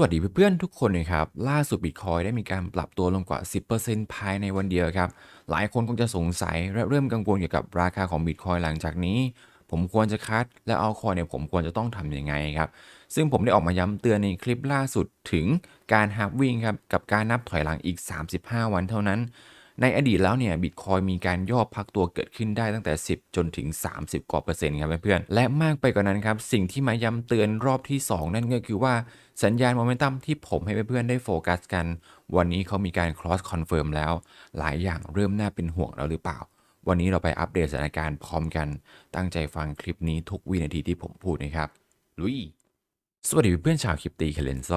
วัสดีเพื่อนๆทุกคนนะครับ ล่าสุดบิตคอยได้มีการปรับตัวลงกว่า 10%ภายในวันเดียวครับ หลายคนคงจะสงสัยและเริ่มกังวลเกี่ยวกับราคาของบิตคอยหลังจากนี้ ผมควรจะคัด และเอาคอยเนี่ยผมควรจะต้องทำยังไงครับ ซึ่งผมได้ออกมาย้ำเตือนในคลิปล่าสุดถึงการฮับวิ่งครับ กับการนับถอยหลังอีก 35 วันเท่านั้น ในอดีตแล้วเนี่ยบิตคอยมีการย่อพักตัวเกิดขึ้นได้ตั้งแต่ 10 จนถึง 30 กว่าเปอร์เซ็นต์ครับเพื่อนๆและมากไปกว่านั้นครับสิ่งที่มาย้ำเตือนรอบที่ 2 นั่นก็คือว่าสัญญาณโมเมนตัมที่ผมให้เพื่อนๆได้โฟกัสกัน วันนี้เขามีการ cross confirm แล้ว หลายอย่างเริ่มน่าเป็นห่วงแล้วหรือเปล่า วันนี้เราไปอัปเดตสถานการณ์พร้อมกัน ตั้งใจฟังคลิปนี้ทุกวินาทีที่ผมพูดนะครับลุย สวัสดีเพื่อนชาวคริปตีเคเลนโซ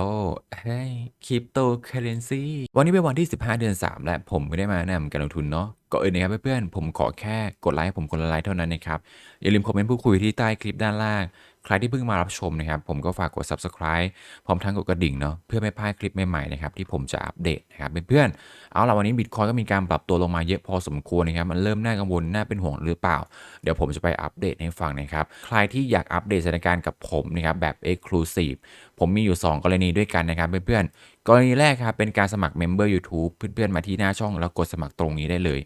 เฮ้ยคริปโตเคเลนซีวันนี้เป็นวันที่ 15 เดือน 3 และผมก็ได้มาแนะนำการลงทุนเนาะก็อนอื่นนะครับเพื่อนๆผมขอแค่กดไลค์ให้ผมคนละไลค์เท่านั้นนะครับ อย่าลืมคอมเมนต์พูดคุยที่ใต้คลิปด้านล่าง ใครที่เพิ่งมารับชมนะครับ ผมก็ฝากกด subscribe พร้อมทั้งกดกระดิ่งเนาะเพื่อไม่พลาดคลิปใหม่ๆนะครับที่ผมจะอัปเดตนะครับเพื่อนๆเอาล่ะวันนี้บิตคอยก็มีการปรับตัวลงมาเยอะพอสมควรนะครับมันเริ่มน่ากังวลน่าเป็นห่วงหรือเปล่า เดี๋ยวผมจะไปอัปเดตให้ฟังนะครับใครที่อยากอัปเดตสถานการณ์กับผมนะครับแบบ Exclusive ผมมีอยู่ 2 กรณีด้วยกันนะครับเพื่อนๆกรณีแรกครับเป็นการสมัคร Member YouTube เพื่อนๆมาที่หน้าช่องแล้วกดสมัครตรงนี้ได้เลย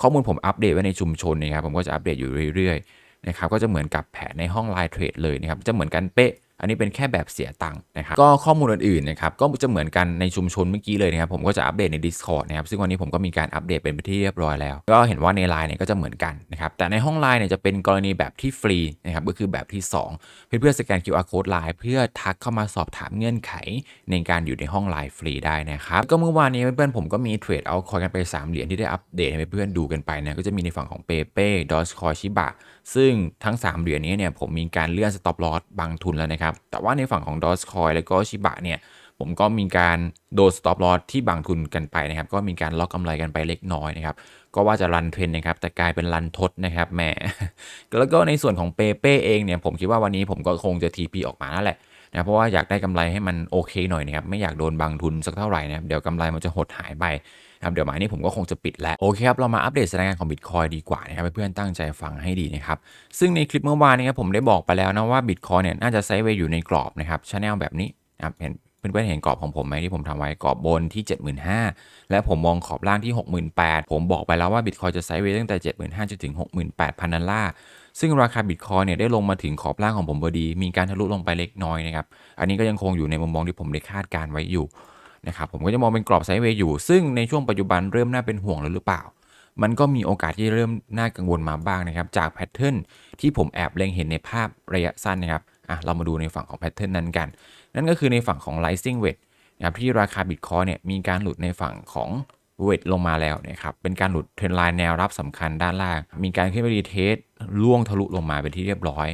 ข้อมูลผมอัปเดตไว้ในชุมชนนะครับผมก็จะอัปเดตอยู่เรื่อยๆ นะครับก็จะเหมือนกับแผนในห้องไลน์เทรดเลยนะครับจะเหมือนกันเป๊ะ อันนี้เป็นแค่แบบเสียตังค์นะครับก็ข้อมูลอื่นๆนะครับก็จะเหมือนกันในชุมชนเมื่อกี้เลยนะครับผมก็จะอัปเดตใน Discord นะครับซึ่งวันนี้ผมก็มีการอัปเดตเป็นที่เรียบร้อยแล้ว ก็เห็นว่าใน Line เนี่ยก็จะเหมือนกันนะครับแต่ในห้อง Line เนี่ยจะเป็นกรณีแบบที่ฟรีนะครับก็คือแบบที่ 2 เพื่อนๆสแกน QR code Line เพื่อทักเข้ามาสอบถามเงื่อนไข ในการอยู่ในห้อง Line ฟรีได้นะครับก็เมื่อวานนี้เพื่อนๆผมก็มีเทรดเอาคอยกันไป 3 เหรียญที่ได้อัปเดตให้เพื่อนๆดูกันไปนะก็จะมีในฝั่งของ p a y p a y Dogecoin Shiba ซึ่งทั้ง 3 เหรียญนี้เนี่ยผมมีการเลื่อน stop loss บางทุนแล้วนะครับแต่ว่าในฝั่งของ Dogecoin แล้วก็ Shiba เนี่ยผมก็มีการโดน stop loss ที่บางทุนกันไปนะครับ ก็มีการล็อกกำไรกันไปเล็กน้อยนะครับ ก็ว่าจะรันเทรนนะครับ แต่กลายเป็นรันทดนะครับแหมแล้วก็ในส่วนของเปเป้เองเนี่ย ผมคิดว่าวันนี้ผมก็คงจะ TP ออกมานั่นแหละนะเพราะว่าอยากได้กำไรให้มันโอเคหน่อยนะครับ ไม่อยากโดนบางทุนสักเท่าไหร่นะครับ เดี๋ยวกำไรมันจะหดหายไป นะครับเดี๋ยวหมายนี้ผมก็คงจะปิดแล้วโอเคครับเรามาอัปเดตสถานการณ์ของ Bitcoin ดีกว่านะครับเพื่อนๆตั้งใจฟังให้ดีนะครับซึ่งในคลิปเมื่อวานนี้ครับผมได้บอกไปแล้วนะว่า Bitcoin เนี่ยน่าจะไซด์เวย์อยู่ในกรอบนะครับชแนลแบบนี้นะครับเห็นเพื่อนๆเห็นกรอบของผมไหมที่ผมทำไว้กรอบบนที่ 75,000 และผมมองขอบล่างที่ 68,000 ผมบอกไปแล้วว่า Bitcoin จะไซด์เวย์ตั้งแต่ 75,000จนถึง 68,000 ดอลลาร์ ซึ่งราคา Bitcoin เนี่ยได้ลงมาถึงขอบล่างของผมพอดี มีการทะลุลงไปเล็กน้อยนะครับ อันนี้ก็ยังคงอยู่ในมุมมองที่ผมได้คาดการไว้อยู่ นะครับผมก็จะมองเป็นกรอบไซด์เวย์อยู่ ซึ่งในช่วงปัจจุบันเริ่มน่าเป็นห่วงแล้วหรือเปล่า มันก็มีโอกาสที่เริ่มน่ากังวลมาบ้างนะครับ จากแพทเทิร์นที่ผมแอบเล็งเห็นในภาพระยะสั้นนะครับอะเรามาดูในฝั่งของแพทเทิร์นนั้นกัน นั่นก็คือในฝั่งของ Rising Wedge นะครับที่ราคา Bitcoin เนี่ยมีการหลุดในฝั่งของเวทลงมาแล้วนะครับเป็นการหลุดเทรนไลน์แนวรับสำคัญด้านล่าง มีการขึ้นไปรีเทสล่วงทะลุลงมาเป็นที่เรียบร้อย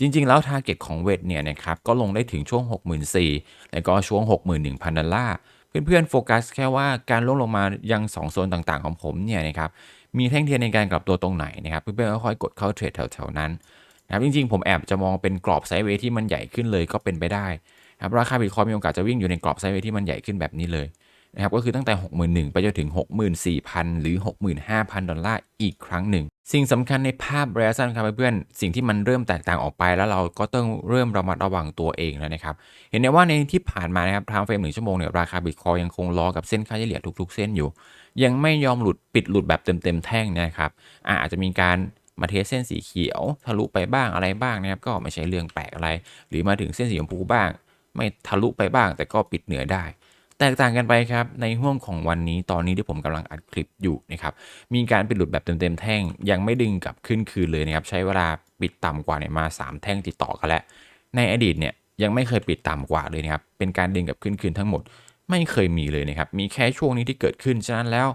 จริงๆ แล้วทาร์เก็ตของเวทเนี่ยนะครับก็ลงได้ถึงช่วง 64,000แล้วก็ช่วง 61,000 ดอลลาร์ เพื่อนๆ โฟกัสแค่ว่าการลงลงมายัง 2 โซนต่างๆ ของผมเนี่ยนะครับมีแท่งเทียนในการกลับตัวตรงไหนนะครับ เพื่อนๆก็ค่อยกดเข้าเทรดแถวๆนั้นนะครับจริงๆ ผมแอบจะมองเป็นกรอบไซด์เวย์ที่มันใหญ่ขึ้นเลยก็เป็นไปได้ครับราคาบิตคอยมีโอกาสจะวิ่งอยู่ในกรอบไซด์เวย์ที่มันใหญ่ขึ้นแบบนี้เลย นะครับก็คือตั้งแต่ 61,000 ไปจนถึง 64,000 หรือ 65,000 ดอลลาร์อีกครั้งหนึ่ง สิ่งสำคัญในภาพระยะสั้นครับเพื่อนๆสิ่งที่มันเริ่มแตกต่างออกไปแล้วเราก็ต้องเริ่มระมัดระวังตัวเองแล้วนะครับ เห็นได้ว่าในที่ผ่านมานะครับทางเฟรมหนึ่งชั่วโมงเนี่ยราคาบิตคอยยังคงล้อกับเส้นค่าเฉลี่ยทุก ๆ เส้นอยู่ ยังไม่ยอมหลุดปิดหลุดแบบเต็มๆแท่งนะครับอาจจะมีการมาเทสเส้นสีเขียวทะลุไปบ้างอะไรบ้างนะครับก็ไม่ใช่เรื่องแปลกอะไร หรือมาถึงเส้นสีชมพูบ้าง ไม่ทะลุไปบ้างแต่ก็ปิดเหนือได้ แตกต่างกันไปครับ ในห่วงของวันนี้ตอนนี้ที่ผมกำลังอัดคลิปอยู่นะครับ มีการปิดหลุดแบบเต็มๆแท่ง ยังไม่ดึงกลับขึ้นคืนเลยนะครับ ใช้เวลาปิดต่ำกว่าเนี่ยมา 3 แท่งติดต่อกันแล้ว ในอดีตเนี่ยยังไม่เคยปิดต่ำกว่าเลยนะครับ เป็นการดึงกลับขึ้นคืนทั้งหมด ไม่เคยมีเลยนะครับ มีแค่ช่วงนี้ที่เกิดขึ้น ฉะนั้นแล้ว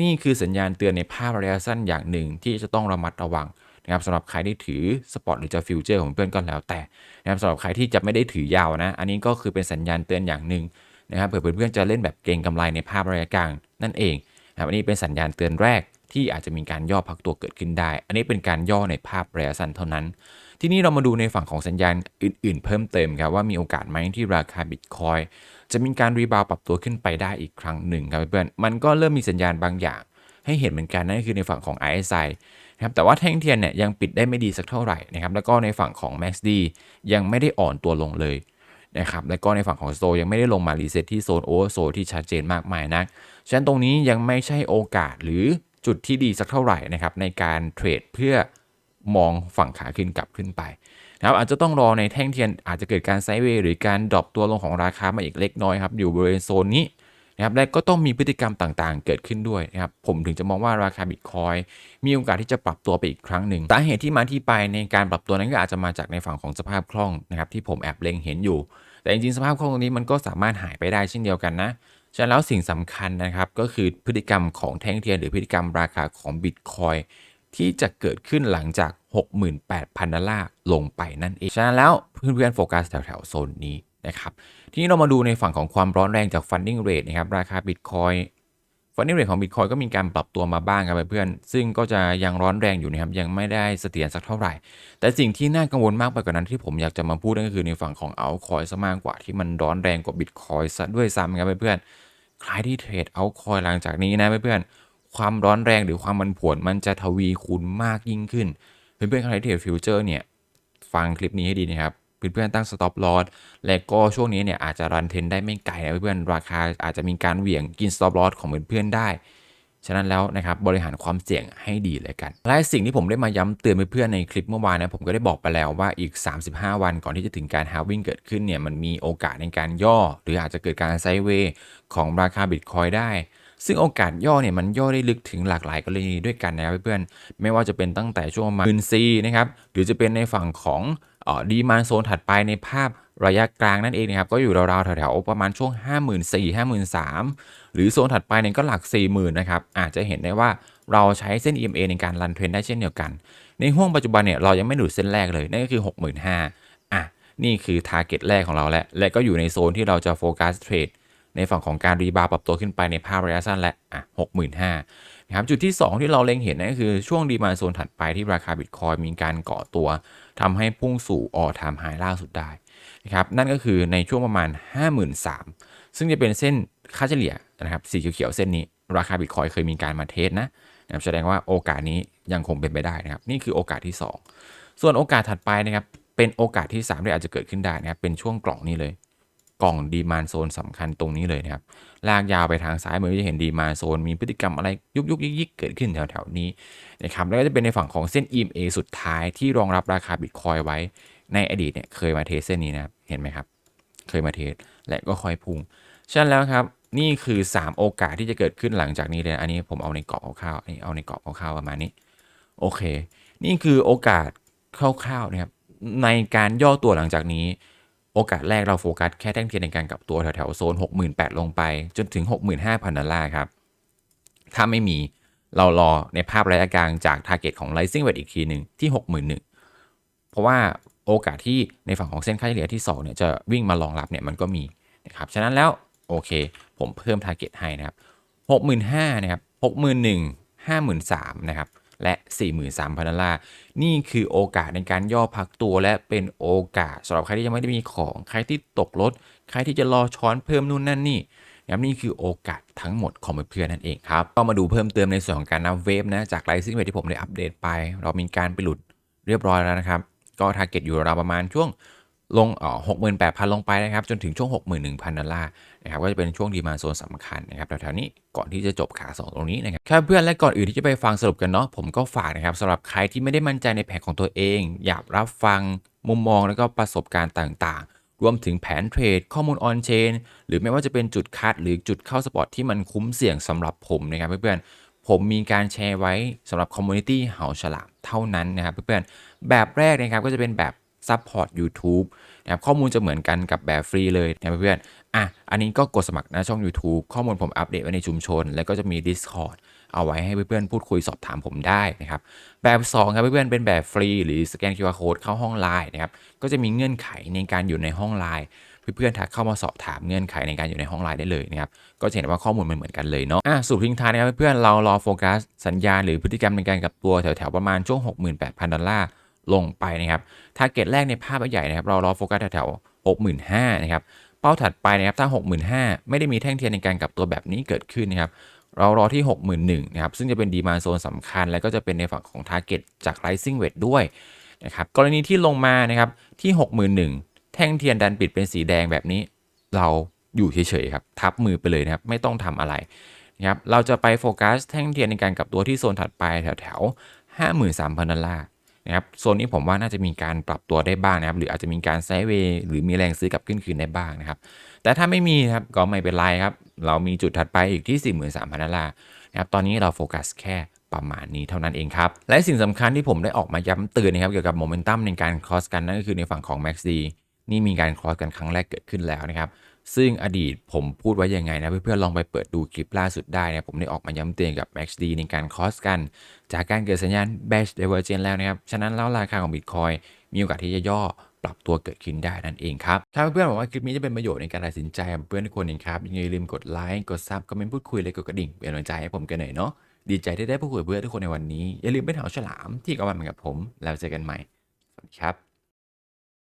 นี่คือสัญญาณเตือนในภาพระยะสั้นอย่างหนึ่งที่จะต้องระมัดระวังนะครับสำหรับใครที่ถือสปอร์ตหรือจะฟิวเจอร์ของเพื่อนก็แล้วแต่นะครับสำหรับใครที่จะไม่ได้ถือยาวนะ อันนี้ก็คือเป็นสัญญาณเตือนอย่างหนึ่ง นะครับเผื่อเพื่อนๆจะเล่นแบบเก่งกำไรในภาพระยะกลางนั่นเองนะครับอันนี้เป็นสัญญาณเตือนแรกที่อาจจะมีการย่อพักตัวเกิดขึ้นได้ อันนี้เป็นการย่อในภาพระยะสั้นเท่านั้น ทีนี้เรามาดูในฝั่งของสัญญาณอื่น ๆ เพิ่มเติมครับว่ามีโอกาสไหมที่ราคาบิตคอยจะมีการรีบาวปรับตัวขึ้นไปได้อีกครั้งหนึ่งครับเพื่อนๆมันก็เริ่มมีสัญญาณบางอย่าง ให้เห็นเหมือนกันนั่นคือในฝั่งของ RSI นะครับแต่ว่าแท่งเทียนเนี่ยยังปิดได้ไม่ดีสักเท่าไหร่นะครับแล้วก็ในฝั่งของ MACD ยังไม่ได้อ่อนตัวลงเลย นะครับและก็ในฝั่งของโซยังไม่ได้ลงมารีเซ็ตที่โซนโอเวอร์โซที่ชัดเจนมากมายนักฉะนั้นตรงนี้ยังไม่ใช่โอกาสหรือจุดที่ดีสักเท่าไหร่นะครับในการเทรดเพื่อมองฝั่งขาขึ้นกลับขึ้นไปนะครับอาจจะต้องรอในแท่งเทียนอาจจะเกิดการไซด์เวย์หรือการดรอปตัวลงของราคามาอีกเล็กน้อยครับอยู่บริเวณโซนนี้ นะครับและก็ต้องมีพฤติกรรมต่างๆ เกิดขึ้นด้วยนะครับผมถึงจะมองว่าราคาบิตคอยมีโอกาสที่จะปรับตัวไปอีกครั้งหนึ่งสาเหตุที่มาที่ไปในการปรับตัวนั้นก็อาจจะมาจากในฝั่งของสภาพคล่องนะครับที่ผมแอบเล็งเห็นอยู่ แต่จริงๆสภาพคล่องตรงนี้มันก็สามารถหายไปได้เช่นเดียวกันนะฉะนั้นแล้วสิ่งสำคัญนะครับก็คือพฤติกรรมของแท่งเทียนหรือพฤติกรรมราคาของบิตคอยที่จะเกิดขึ้นหลังจาก 68,000 ดอลลาร์ลงไปนั่นเอง ฉะนั้นแล้วเพื่อนๆโฟกัสแถวๆโซนนี้ นะครับทีนี้เรามาดูในฝั่งของความร้อนแรงจาก funding rate นะครับราคาบิตคอย funding rate ของบิตคอยก็มีการปรับตัวมาบ้างครับเพื่อนๆซึ่งก็จะยังร้อนแรงอยู่นะครับยังไม่ได้เสถียรสักเท่าไหร่ แต่สิ่งที่น่ากังวลมากไปกว่านั้นที่ผมอยากจะมาพูดนั่นก็คือในฝั่งของเอาคอยซะมากกว่าที่มันร้อนแรงกว่าบิตคอยซะด้วยซ้ำครับเพื่อนๆใครที่เทรดเอาคอยหลังจากนี้นะเพื่อนๆความร้อนแรงหรือความมันผวนมันจะทวีคูณมากยิ่งขึ้น เพื่อนๆใครที่เทรดฟิวเจอร์เนี่ยฟังคลิปนี้ให้ดีนะครับ เพื่อนๆตั้งสต็อปลอสและก็ช่วงนี้เนี่ยอาจจะรันเทนได้ไม่ไกลนะเพื่อนๆราคาอาจจะมีการเหวี่ยงกินสต็อปลอสของเพื่อนๆได้ ฉะนั้นแล้วนะครับบริหารความเสี่ยงให้ดีเลยกัน และสิ่งที่ผมได้มาย้ำเตือนเพื่อนๆในคลิปเมื่อวานนะผมก็ได้บอกไปแล้วว่าอีก 35 วันก่อนที่จะถึงการฮาวิ่งเกิดขึ้นเนี่ยมันมีโอกาสในการย่อ หรืออาจจะเกิดการไซเวย์ของราคาบิตคอยได้ซึ่งโอกาสย่อเนี่ยมันย่อได้ลึกถึงหลากหลายกรณีด้วยกันนะครับเพื่อนๆไม่ว่าจะเป็นตั้งแต่ช่วงมาหมื่นซีนะครับหรือจะเป็นในฝั่งของ ดีมานโซนถัดไปในภาพระยะกลางนั่นเองนะครับ ก็อยู่ราวๆแถวๆประมาณช่วง 5 4 0 0 0 0 53,000 หรือโซนถัดไปเนี่ยก็หลัก 40,000 นะครับ อาจจะเห็นได้ว่าเราใช้เส้น EMA ในการรันเทรนได้เช่นเดียวกัน ในห่วงปัจจุบันเนี่ยเรายังไม่ดูดเส้นแรกเลย นั่นก็คือ 65,000อะนี่คือทาร์เก็ตแรกของเราแล้ว และก็อยู่ในโซนที่เราจะโฟกัสเทรดในฝั่งของการรีบาวปรับตัวขึ้นไปในภาพระยะสั้นและอะ65,000 นะครับจุดที่ 2 ที่เราเล็งเห็นนั่นก็คือช่วงดีมาโซนถัดไปที่ราคาบิตคอยมีการเกาะตัวทำให้พุ่งสู่ออทามไฮล่าสุดได้นะครับนั่นก็คือในช่วงประมาณ 53,000 ซึ่งจะเป็นเส้นค่าเฉลี่ยนะครับสีเขียวๆเส้นนี้ ราคาบิตคอยเคยมีการมาเทสนะนะครับแสดงว่าโอกาสนี้ยังคงเป็นไปได้นะครับนี่คือโอกาสที่ 2 ส่วนโอกาสถัดไปนะครับเป็นโอกาสที่ 3 ที่อาจจะเกิดขึ้นได้นะครับเป็นช่วงกล่องนี้เลย กล่องดีมานโซนสำคัญตรงนี้เลยนะครับ ลากยาวไปทางซ้ายมือจะเห็นดีมานโซนมีพฤติกรรมอะไรยุกยุกยิกยิกเกิดขึ้นแถวๆนี้นะครับ แล้วก็จะเป็นในฝั่งของเส้น EMA สุดท้ายที่รองรับราคาบิตคอยไว้ในอดีตเนี่ยเคยมาเทสเส้นนี้นะครับ เห็นไหมครับ เคยมาเทสและก็คอยพุ่งฉะนั้นแล้วครับนี่คือ 3 โอกาสที่จะเกิดขึ้นหลังจากนี้เลย อันนี้ผมเอาในกรอบคร่าวๆอันนี้เอาในกรอบคร่าวๆประมาณนี้ โอเค นี่คือโอกาสคร่าวๆนะครับในการย่อตัวหลังจากนี้ โอกาสแรกเราโฟกัสแค่แท่งเทียนในการกลับตัวแถวๆโซน 68,000 ลงไป จนถึง 65,000 ดอลลาร์ครับ ถ้าไม่มีเรารอในภาพระยะกลางจาก Target ของ Rising Wedge อีกทีหนึ่งที่ 61,000 เพราะว่าโอกาสที่ในฝั่งของเส้นค่าเฉลี่ยที่ 2 เนี่ยจะวิ่งมารองรับเนี่ยมันก็มีนะครับ ฉะนั้นแล้วโอเค ผมเพิ่ม Target ให้นะครับ 65,000 นะครับ 61,000 53,000 นะครับ และ 43,000 ดอลลาร์ นี่คือโอกาสในการย่อพักตัวและเป็นโอกาสสำหรับใครที่ยังไม่ได้มีของ ใครที่ตกรถ ใครที่จะรอช้อนเพิ่มนู่นนั่นนี่นะครับนี่คือโอกาสทั้งหมดของเพื่อนนั่นเองครับ ก็มาดูเพิ่มเติมในส่วนของการนับเวฟนะ จากไลซิ่งเวทที่ผมได้อัปเดตไป เรามีการไปหลุดเรียบร้อยแล้วนะครับ ก็ทาร์เก็ตอยู่ราวประมาณช่วง ลงอ๋อหกหมื่นแปดพันลงไปนะครับ จนถึงช่วง 61,000 ดอลลาร์นะครับก็จะเป็นช่วงดีมาโซนสำคัญนะครับแถวๆนี้ก่อนที่จะจบขาสองตรงนี้นะครับครับเพื่อนและก่อนอื่นที่จะไปฟังสรุปกันเนาะผมก็ฝากนะครับสำหรับใครที่ไม่ได้มั่นใจในแผนของตัวเอง อยากรับฟังมุมมองแล้วก็ประสบการณ์ต่างๆ รวมถึงแผนเทรด ข้อมูลออนเชนหรือไม่ว่าจะเป็นจุดคัดหรือจุดเข้าสปอตที่มันคุ้มเสี่ยงสำหรับผมนะครับเพื่อนๆผมมีการแชร์ไว้สำหรับคอมมูนิตี้เหาฉลามเท่านั้นนะครับเพื่อนๆแบบแรกนะครับก็จะเป็นแบบ ซัพพอร์ต YouTube นะครับข้อมูลจะเหมือนกันกับแบบฟรีเลยนะเพื่อนๆอะอันนี้ก็กดสมัครนะช่อง YouTube ข้อมูลผมอัปเดตไว้ในชุมชน แล้วก็จะมี Discord เอาไว้ให้เพื่อนๆพูดคุยสอบถามผมได้นะครับแบบ2ครับเพื่อนๆเป็นแบบฟรี หรือสแกน QR Code เข้าห้องไลน์นะครับก็จะมีเงื่อนไขในการอยู่ในห้องไลน์เพื่อนๆทักเข้ามาสอบถามเงื่อนไขในการอยู่ในห้องไลน์ได้เลยนะครับก็จะเห็นว่าข้อมูลมันเหมือนกันเลยเนาะอะสรุปทิ้งท้ายนะครับเพื่อนๆเรารอโฟกัสสัญญาณหรือพฤติกรรมในการกับตัวแถวๆประมาณช่วง 68,000 ดอลลาร์ ลงไปนะครับทาร์เก็ตแรกในภาพใหญ่นะครับ เรารอโฟกัสแถวๆ65,000นะครับ เป้าถัดไปนะครับ ถ้า 65,000 ไม่ได้มีแท่งเทียนในการกลับตัวแบบนี้เกิดขึ้นนะครับ เรารอที่ 61,000นะครับ ซึ่งจะเป็นดีมาโซนสำคัญ และก็จะเป็นในฝั่งของ Target จาก Rising Wedge ด้วยนะครับ กรณีที่ลงมานะครับที่ 61,000แแท่งเทียนดันปิดเป็นสีแดงแบบนี้ เราอยู่เฉยๆครับ ทับมือไปเลยนะครับ ไม่ต้องทำอะไรนะครับ เราจะไปโฟกัสแท่งเทียนในการกลับตัวที่โซนถัดไปแถวๆ53,000ดอลลาร์ นะครับโซนนี้ผมว่าน่าจะมีการปรับตัวได้บ้างนะครับ หรืออาจจะมีการไซด์เวย์หรือมีแรงซื้อกลับขึ้นคืนได้บ้างนะครับ แต่ถ้าไม่มีครับก็ไม่เป็นไรครับ เรามีจุดถัดไปอีกที่ 43,000ดอลลาร์นะครับตอนนี้เราโฟกัสแค่ประมาณนี้เท่านั้นเองครับ และสิ่งสำคัญที่ผมได้ออกมาย้ำเตือนนะครับเกี่ยวกับโมเมนตัมในการคอสกันนั่นก็คือในฝั่งของ MACD นี่มีการคอสกันครั้งแรกเกิดขึ้นแล้วนะครับ ซึ่งอดีตผมพูดไว้ยังไงนะ เพื่อนๆลองไปเปิดดูคลิปล่าสุดได้นะผมได้ออกมาย้ำเตือนกับ MACD ในการคอสกัน จากการเกิดสัญญาณ Bash Divergence แล้วนะครับ ฉะนั้นแล้วราคาของ Bitcoin มีโอกาสที่จะย่อปรับตัวเกิดขึ้นได้นั่นเองครับ ถ้าเพื่อนๆบอกว่าคลิปนี้จะเป็นประโยชน์ในการตัดสินใจของเพื่อนทุกคนเองครับยังไงอย่าลืมกดไลค์กดซับคอมเมนต์พูดคุยและกดกระดิ่งเป็นกำลังใจให้ผมกันหน่อยเนาะดีใจที่ได้พูดคุยเพื่อนทุกคนในวันนี้อย่าลืมไปแถวฉลามที่กำลังกับผม แล้วเจอกันใหม่สวัสดีครับ